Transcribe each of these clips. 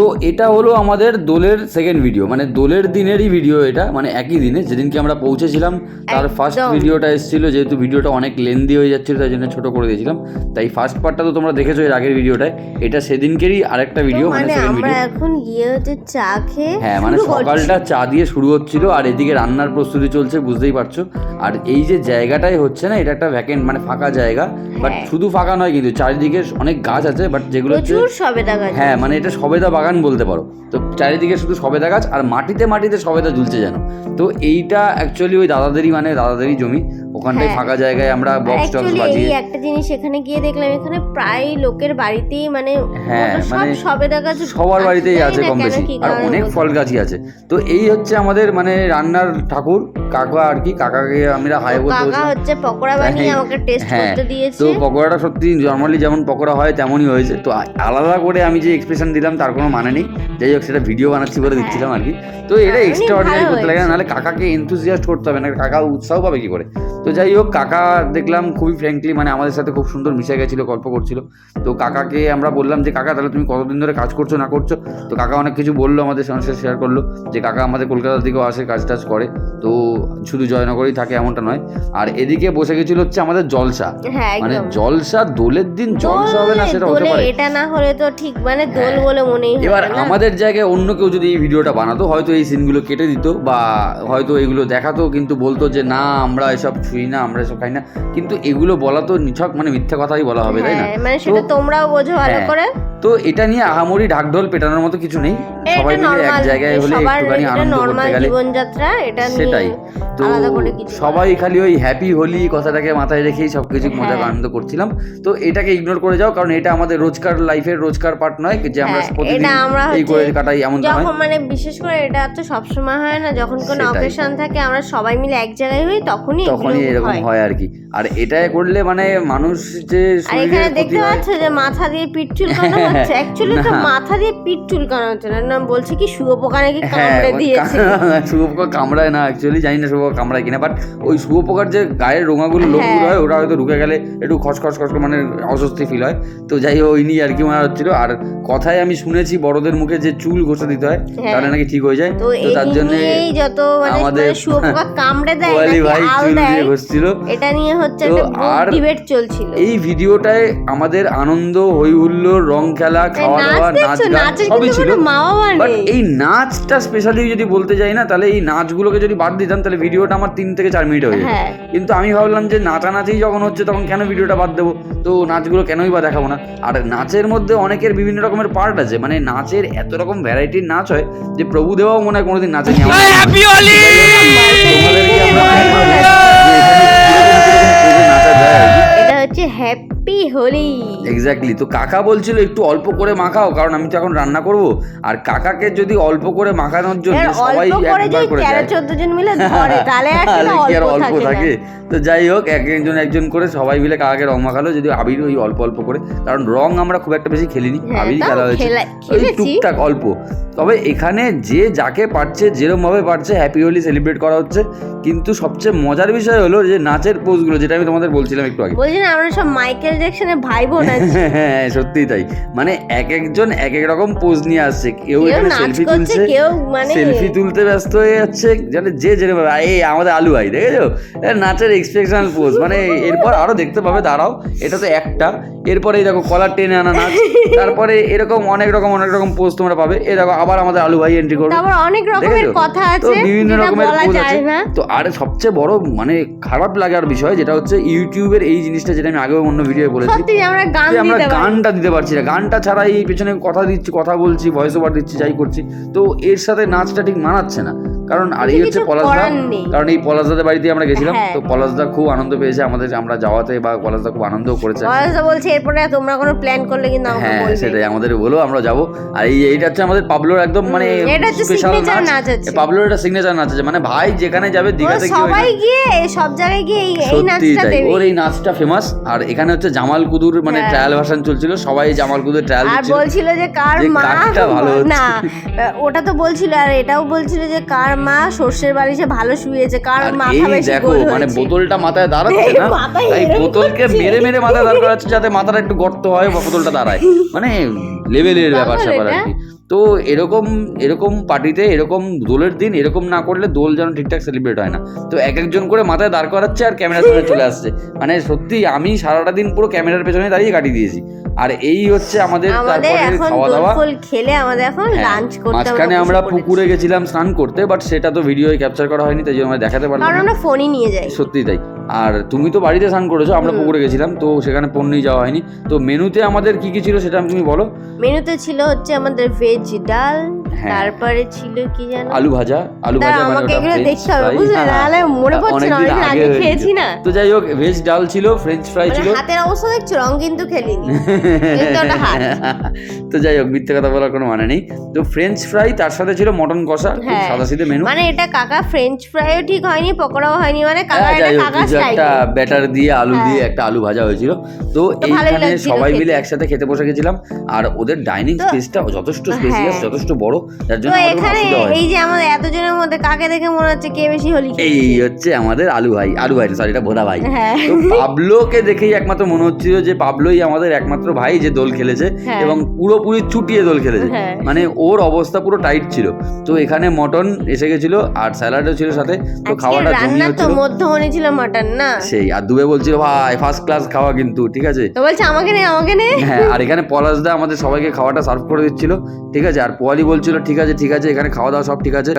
তো এটা হলো আমাদের দোলের সেকেন্ড ভিডিও মানে দোলের দিনেরই ভিডিও এটা মানে একই দিনে যেদিনকে আমরা পৌঁছেছিলাম তার ফার্স্ট ভিডিওটা এসেছিল যেহেতু ভিডিওটা অনেক লেন্দি হয়ে যাচ্ছিল তাই জন্য ছোট করে দিয়েছিলাম। তাই ফার্স্ট পার্টটা তো তোমরা দেখেছ এর আগের ভিডিওটায় এটা সেদিনকেরই আরেকটা ভিডিও মানে মানে সেকেন্ড ভিডিও এখন গিয়ে হচ্ছে চা খেয়ে হ্যাঁ মানে সকালটা চা দিয়ে শুরু হচ্ছিল আর এদিকে রান্নার প্রস্তুতি চলছে বুঝতেই পারছ। আর এই যে জায়গাটাই হচ্ছে না এটা একটা ভ্যাকেন্ট মানে ফাঁকা জায়গা বাট হ্যাঁ। শুধু ফাঁকা নয় কিন্তু চারিদিকে অনেক গাছ আছে বাট যেগুলো হচ্ছে হ্যাঁ মানে এটা সবেদা বাগান বলতে পারো। তো চারিদিকে শুধু সবেদা গাছ আর মাটিতে মাটিতে সবেদা ঝুলছে যেন। তো এইটা অ্যাকচুয়ালি ওই দাদাদেরই মানে দাদাদেরই জমি। ওখানটায় হ্যাঁ। ফাঁকা জায়গায় আমরা বক্স টক্স বাজিয়ে একটা জিনিস এখানে গিয়ে দেখলাম এখানে প্রায় লোকের বাড়িতেই মানে হ্যাঁ, মানে সবেদা গাছ সবার বাড়িতেই আছে কম বেশি। আর অনেক ফল গাছই আছে। তো এই হচ্ছে আমাদের মানে রান্নার ঠাকুর কাকা আর কি কাকাকে আমরা হাই তো করতে কাকা হচ্ছে পকোড়া বানিয়ে হ্যাঁ, আমাকে টেস্ট হ্যাঁ, করতে দিয়েছে। তো পকোড়াটা সত্যি নর্মালি যেমন পকোড়া হয় তেমনই হয়েছে। তো আলাদা করে আমি যে এক্সপ্রেশন দিলাম তার কোনো মানে নেই। যাই হোক সেটা ভিডিও বানাচ্ছি বলে দিচ্ছিলাম আর কি। তো এটা হ্যাঁ, এক্সট্রা অর্ডিনারি করতে লাগে নাহলে কাকাকে এনথুজিয়াস্ট করতে হবে না কাকা উৎসাহ পাবে কি করে? তো যাই হোক কাকা দেখলাম খুবই ফ্র্যাঙ্কলি মানে আমাদের সাথে খুব সুন্দর মিশে গেছিল গল্প করছিল। তো কাকাকে আমরা বললাম যে কাকা তাহলে তুমি কতদিন ধরে কাজ করছ না করছ? তো কাকা অনেক কিছু বলল আমাদের সঙ্গে শেয়ার করল যে কাকা আমাদের কলকাতার দিকেও আসে কাজ টাজ করে। তো শুধু জয়নগরেই থাকে এমনটা নয়। আর এদিকে বসে গেছিল হচ্ছে আমাদের জলসা। হ্যাঁ মানে জলসা দোলের দিন জলসা হবে না সেটা হতে পারে। এটা না হলে তো ঠিক মানে দোল হ্যাঁ। বলে মনেই এবার আমাদের জায়গায় অন্য কেউ যদি এই ভিডিওটা বানাতো হয়তো এই সিনগুলো কেটে দিত বা হয়তো এগুলো দেখাতো কিন্তু বলতো যে না আমরা এসব ছুঁই না আমরা এসব খাই না। কিন্তু এগুলো বলা তো নিছক মানে মিথ্যা কথাই বলা হবে তাই না? হ্যাঁ, মানে সেটা তোমরাও বোঝো ভালো হ্যাঁ, করে। তো এটা নিয়ে আহামরি ঢাকঢোল পেটানোর মতো কিছু নেই। সবাই মিলে এক জায়গায় হলে একটুখানি আনন্দ করতে গেলে সেটাই। তো সবাই খালি ওই হ্যাপি হোলি কথাটাকে মাথায় রেখেই সব কিছু মজা হ্যাঁ। আনন্দ করছিলাম। তো এটাকে ইগনোর করে যাও কারণ এটা আমাদের রোজকার লাইফের রোজকার পার্ট নয় যে আমরা প্রতিদিন এই করে কাটাই এমন যখন মানে বিশেষ করে এটা তো সবসময় হয় না যখন কোনো। অকেশন থাকে আমরা সবাই মিলে এক জায়গায় হই তখনই তখনই এরকম হয়। হয় আর কি। আর এটা করলে মানে মানুষ যে আর এখানে দেখতে পাচ্ছ যে মাথা দিয়ে পিঠ চুলকানো হচ্ছে। অ্যাকচুয়ালি তো মাথা দিয়ে পিঠ চুলকানো হচ্ছে না। না বলছে কি শুয়োপোকা নাকি হ্যাঁ কামড়ে দিয়েছে? শুভপোকা কামড়ায় না। অ্যাকচুয়ালি জানি না শুভপোকা কামড়ায় কিনা। বাট ওই শুভপোকার যে গায়ের রোঙাগুলো লোকগুলো হ্যাঁ। হয় ওটা হয়তো ঢুকে গেলে একটু খসখস খস মানে অস্বস্তি ফিল হয়। তো যাই হোক ওই নিয়ে আর কি মনে হচ্ছিল। আর কথায় আমি শুনেছি বড়দের মুখে যে চুল ঘষে দিতে হয় হ্যাঁ। তাহলে নাকি ঠিক হয়ে যায়। তো তার জন্য মানে আমাদের শুয়োপোকা কামড়ে দেয় ভাই চুল দেয়। দিয়ে এটা নিয়ে হচ্ছে আর- ডিবেট চলছিল। এই ভিডিওটায় আমাদের আনন্দ হই হুল্লোড় রং খেলা খাওয়া দাওয়া নাচ গান সবই ছিল। বাট এই নাচটা স্পেশালি যদি বলতে যাই না তাহলে এই নাচগুলোকে যদি বাদ দিতাম তাহলে ভিডিওটা আমার তিন থেকে চার মিনিট হয়ে যেত। হ্যাঁ। কিন্তু আমি ভাবলাম যে নাচানাচি যখন হচ্ছে তখন কেন ভিডিওটা বাদ দেবো? তো নাচগুলো কেনই বা দেখাবো না? আর নাচের মধ্যে অনেকের বিভিন্ন রকমের পার্ট আছে। মানে নাচের এত রকম ভ্যারাইটির নাচ হয় যে প্রভুদেবাও মনে হয় কোনোদিন নাচে তোমাদেরকে আমরা হচ্ছে হ্যাপি হোলি। এক্স্যাক্টলি তো কাকা বলছিল একটু অল্প করে মাখাও কারণ আমি তো এখন রান্না করব। আর কাকাকে যদি অল্প করে মাখানোর জন্য সবাই একবার করে দেয় চোদ্দ জন মিলে ধরে তাহলে আর অল্প থাকে তো যাই হোক এক একজন একজন করে সবাই মিলে কাকাকে রং মাখালো যদি আবির ওই অল্প অল্প করে কারণ রং আমরা খুব একটা বেশি খেলিনি হ্যাঁ, আবিরই খেলা হয়েছে। ওই খেলেছি। টুকটাক অল্প। তবে এখানে যে যাকে পারছে যেরকম ভাবে পারছে হ্যাপি হোলি সেলিব্রেট করা হচ্ছে। কিন্তু সবচেয়ে মজার বিষয় হলো যে নাচের পোজগুলো যেটা আমি তোমাদের বলছিলাম একটু আগে। সব মাইকেল জ্যাকসনের ভাই বোন আছি হ্যাঁ সত্যিই তাই। মানে এক একজন এক এক রকম পোজ নিয়ে আসছে। কেউ এখানে সেলফি তুলছে কেউ মানে সেলফি তুলতে ব্যস্ত হয়ে যাচ্ছে যে যেরকম এই আমাদের আলু ভাই দেখেছ? নাচের এক্সপ্রেশনাল পোজ মানে এরপর আরও দেখতে পাবে দাঁড়াও এটা তো একটা। এরপরে এই দেখো কলার টেনে আনা নাচ। তারপরে এরকম অনেক রকম অনেক রকম পোজ তোমরা পাবে। এ দেখো আবার আমাদের আলু ভাই এন্ট্রি করবে। তারপর অনেক রকমের কথা আছে বিভিন্ন রকমের পোজ আছে। তো আর সবচেয়ে বড় মানে খারাপ লাগার বিষয় যেটা হচ্ছে ইউটিউবের এই জিনিসটা যেটা আমি আগেও অন্য ভিডিও বলেছি। আমরা গানটা দিতে পারছি না। গানটা ছাড়াই পেছনে কথা দিচ্ছি কথা বলছি ভয়েস ওভার দিচ্ছি যাই করছি। তো এর সাথে নাচটা ঠিক মানাচ্ছে না। কারণ আর এই হচ্ছে পলাশদা কারণ এই পলাশদাদের বাড়িতে আমরা গেছিলাম হ্যাঁ। তো পলাশদা খুব আনন্দ পেয়েছে আমাদের আমরা যাওয়াতে বা পলাশদা খুব আনন্দও করেছে। বয়সা বলছে এরপরে তোমরা কোনো প্ল্যান করলে কিন্তু আমাকে হ্যাঁ সেটাই আমাদের বলো আমরা যাব। আর এই এইটা হচ্ছে আমাদের পাবলোর একদম মানে এটা হচ্ছে স্পেশাল নাচ। পাবলোর এটা সিগনেচার নাচ আছে মানে ভাই যেখানে যাবে দীঘাতে গিয়ে সবাই গিয়ে সব জায়গায় গিয়ে এই- এই নাচটা দেবে। ওর এই নাচটা ফেমাস আর এখানে হচ্ছে জামাল কুদুর মানে হ্যাঁ। ট্রায়াল ভার্সন চলছিল সবাই জামাল কুদুর ট্রায়াল আর বলছিল যে কার মা ভালো না ওটা তো বলছিল আর এটাও বলছিল যে কার মা সর্ষের বালিশে ভালো শুয়েছে কার আর মাথা বেশি দেখো মানে বোতলটা মাথায় দাঁড়াচ্ছে না তাই বোতলকে মেরে মেরে মাথায় দাঁড় করাচ্ছে যাতে মাথাটা একটু গর্ত হয় বা বোতলটা দাঁড়ায়। মানে লেভেলের ব্যাপার স্যাপার আর কি। তো এরকম এরকম পার্টিতে এরকম দোলের দিন এরকম না করলে দোল যেন ঠিকঠাক সেলিব্রেট হয় না। তো এক একজন করে মাথায় দাঁড় করাচ্ছে আর ক্যামেরার সামনে চলে আসছে। মানে সত্যি আমি সারাটা দিন পুরো ক্যামেরার পেছনে দাঁড়িয়ে কাটিয়ে দিয়েছি। আর এই হচ্ছে আমাদের তারপরে খাওয়া দাওয়া। খেলে আমাদের এখন হ্যাঁ, লাঞ্চ করতে মাঝখানে আমরা পুকুরে গেছিলাম স্নান করতে বাট সেটা তো ভিডিওয়ে ক্যাপচার করা হয়নি তাই জন্য আমরা দেখাতে পারলাম কারণ আমরা ফোনই নিয়ে যাই। সত্যি তাই। আর তুমি তো বাড়িতে স্নান করেছ আমরা পুকুরে গেছিলাম তো সেখানে পণ্যই যাওয়া হয়নি। তো মেনুতে আমাদের কি কি ছিল সেটা তুমি বলো। মেনুতে ছিল হচ্ছে আমাদের ভেজ ডাল হ্যাঁ। তারপরে ছিল কি জানো? আলু ভাজা। আলু ভাজা মানে আমাকে এগুলো দেখতে হবে বুঝলে নাহলে মনে পড়ছে না অনেকদিন আগে খেয়েছি না। তো যাই হোক ভেজ ডাল ছিল ফ্রেঞ্চ ফ্রাই মানে ছিল। হাতের অবস্থা দেখছ? রং কিন্তু খেলিনি। কিন্তু ওটা হাত। তো যাই হোক মিথ্যে কথা বলার কোনো মানে নেই। তো ফ্রেঞ্চ ফ্রাই তার সাথে ছিল মটন কষা হ্যাঁ। সাদা সিধে মেনু মানে এটা কাকা ফ্রেঞ্চ ফ্রাইও ঠিক হয়নি পকোড়াও হয়নি। মানে কাকা হ্যাঁ, এটা কাকা স্টাইল একটা ব্যাটার দিয়ে আলু হ্যাঁ। দিয়ে একটা আলু ভাজা হয়েছিল। তো এইখানে সবাই মিলে একসাথে খেতে বসে গেছিলাম। আর ওদের ডাইনিং স্পেসটা যথেষ্ট স্পেসিয়াস হ্যাঁ। যথেষ্ট বড়। যার জন্য এখানে এই যে আমাদের এতজনের মধ্যে কাকে দেখে মনে হচ্ছে কে বেশি হোলি এই হচ্ছে আমাদের আলু ভাই আলু ভাই সরি এটা ভোদা ভাই। হ্যাঁ। তো পাবলোকে দেখেই একমাত্র মনে হচ্ছিল যে পাবলোই আমাদের একমাত্র ভাই যে দোল খেলেছে হ্যাঁ। এবং পুরোপুরি চুটিয়ে দোল খেলেছে। হ্যাঁ। মানে ওর অবস্থা পুরো টাইট ছিল। তো এখানে মটন এসে গেছিল আর স্যালাডও ছিল সাথে। তো খাওয়াটা জমি রান্না তো মধ্যমণি ছিল মাটন না? সেই আর দুবে বলছিল ভাই ফার্স্ট ক্লাস খাওয়া কিন্তু ঠিক আছে? তো বলছে আমাকে নে আমাকে নে। হ্যাঁ আর এখানে পলাশদা আমাদের সবাইকে খাওয়াটা সার্ভ করে দিচ্ছিল ঠিক আছে? আর পোয়ালি বলছিল ঠিক আছে ঠিক আছে এখানে খাওয়া দাওয়া সব ঠিক আছে।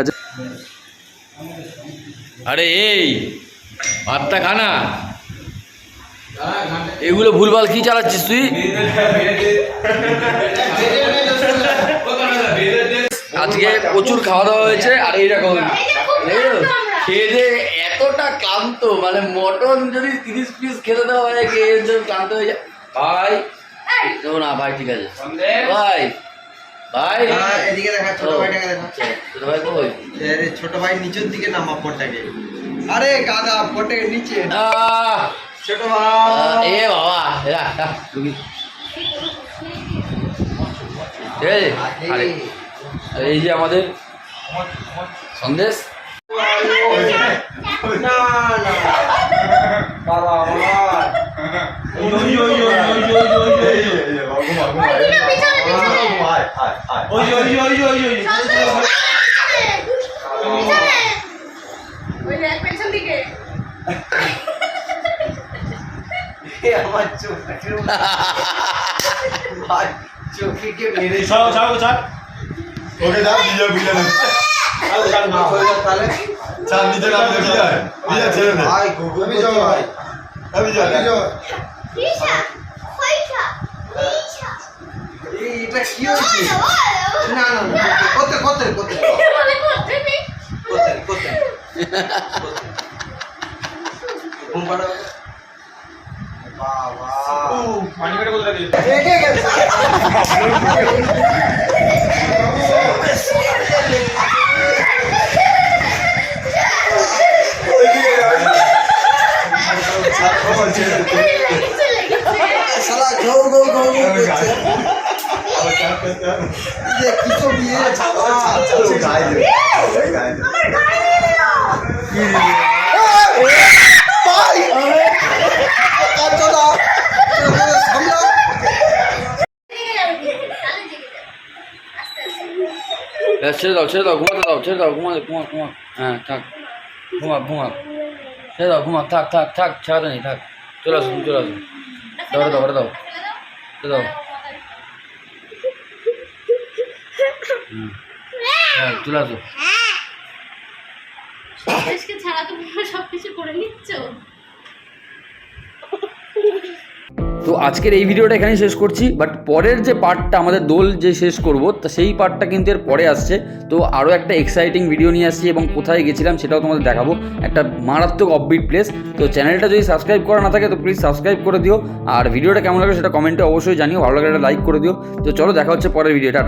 আরে এই ভাতটা খানা এগুলো ভুলভাল কি চালাচ্ছিস তুই? আজকে প্রচুর খাওয়া দাওয়া হয়েছে আর এইরকম খেয়ে দিয়ে এতটা ক্লান্ত মানে মটন যদি তিরিশ পিস খেতে দেওয়া হয় ক্লান্ত হয়ে যায়। ভাই না ভাই ঠিক আছে। ভাই ভাই হ্যাঁ, এদিকে দেখা ছোট ভাইটাকে দেখা আচ্ছা, ছোট ভাই কই ছোট ভাই নিচের দিকে নামা আরে গাদা নিচে ছোট ভাই এ বাবা এরা। আরে, এই যে আমাদের সন্দেশ না না বাবা আমার ভাই চোখে বিজয় বিজয় তাহলে চাল নিচে নাম বিজয় বিজয় ছেড়ে দে ভাই গুগল করতে ভাই বিজয় বিজয় এই এটা কি হচ্ছে না না না করতে করতে করতে করতে করতে ঘুম পাড়া বাবা পানি পেটে কোথায় দিই রেগে গেছে শালা গৌ গৌ গৌ গৌ করছে যে কিছু বিয়ে ভাই কাঁদছো না সামলা হ্যাঁ, ছেড়ে দাও ছেড়ে দাও, ঘুমাতে দাও, ছেড়ে দাও, ঘুমাতে, ঘুমা ঘুমা। হ্যাঁ থাক। ঘুমা ঘুমা। ছেড়ে দাও, ঘুমা, থাক থাক থাক, ছাড়াতে নেই, থাক। চলে আসো তুমি চলে আসো দাও দাও দাও। ছেড়ে দাও। হুম। হ্যাঁ চলে আসো দেশকে ছাড়া তো তোমরা সবকিছু করে নিচ্ছ? তো আজকের এই ভিডিওটা এখানেই শেষ করছি বাট পরের যে পার্টটা আমাদের দোল যে শেষ করব তা সেই পার্টটা কিন্তু এর পরে আসছে। তো আরও একটা এক্সাইটিং ভিডিও নিয়ে আসছি এবং কোথায় গেছিলাম সেটাও তোমাদের দেখাবো। একটা মারাত্মক অফবিট প্লেস তো চ্যানেলটা যদি সাবস্ক্রাইব করা না থাকে তো প্লিজ সাবস্ক্রাইব করে দিও। আর ভিডিওটা কেমন লাগে সেটা কমেন্টে অবশ্যই জানিও। ভালো লাগে একটা লাইক করে দিও। তো চলো দেখা হচ্ছে পরের ভিডিওটা